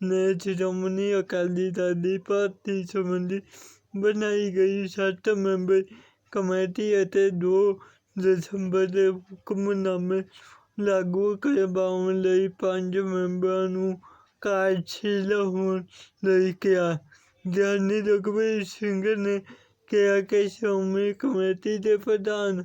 نے ش੍رومنی اکالی دل پارٹی سبھی بنائی گئی سات ممبر کمیٹی دو دسمبر حکمنامے لاگو کرواਉਣ ਲਈ ਪੰਜ ਮੈਂਬਰਾਂ ਨੂੰ ਕਾਰਜਸ਼ੀਲ ਹੋਣ ਲਈ ਕਿਹਾ ਗਿਆਨੀ ਰਘਬੀਰ ਸਿੰਘ ਨੇ ਕਿਹਾ ਕਿ ਸ਼੍ਰੋਮਣੀ ਕਮੇਟੀ ਦੇ ਪ੍ਰਧਾਨ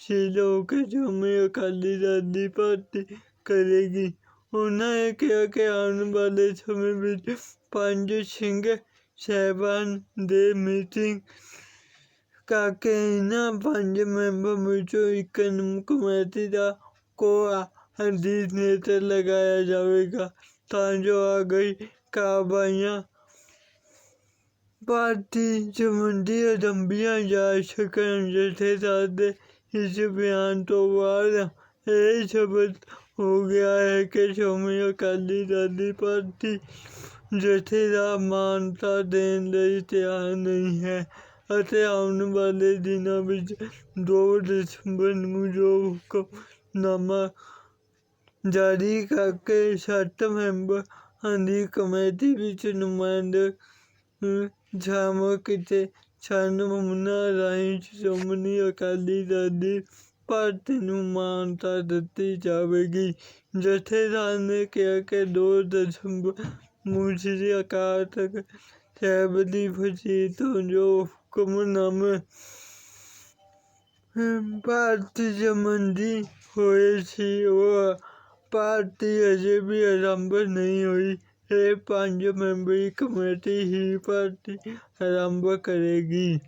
سے لوگ کے جو میں اکالی دادی پارٹی کرے گی۔ انہوں نے کیا کہ آنے والے سمے میں پانڈو سنگھ صاحبان دے میٹنگ کا کہنا پانچ ممبر میچو اکنمک کمیٹی دا کو حدیث نیتر لگایا جاوے گا تانجو آگئی کعبائیاں پارٹی چمنڈی ادمبیاں جا سکن جتھے ساتھ بیان تو بعد یہ سبق ہو گیا ہے کہ شومی اکالی دل پارٹی جتھے مانتا دن تیار نہیں ہے آن والے دنوں دو دسمبر جو نامہ جاری کر کے سات ممبر کی کمیٹی نمائندگ شمنی اکالی دل پارتی مانتا دیتی جائے گی۔ جتھار نے کہا کہ دو دشمیر اکالخب کی فضی جو حکم نام بھارتی جمدی ہوئے سی، وہ پارٹی اجے بھی آرمبھ نہیں ہوئی۔ ਇਹ ਪੰਜ ਮੈਂਬਰੀ ਕਮੇਟੀ ਹੀ ਭਰਤੀ ਆਰੰਭ ਕਰੇਗੀ।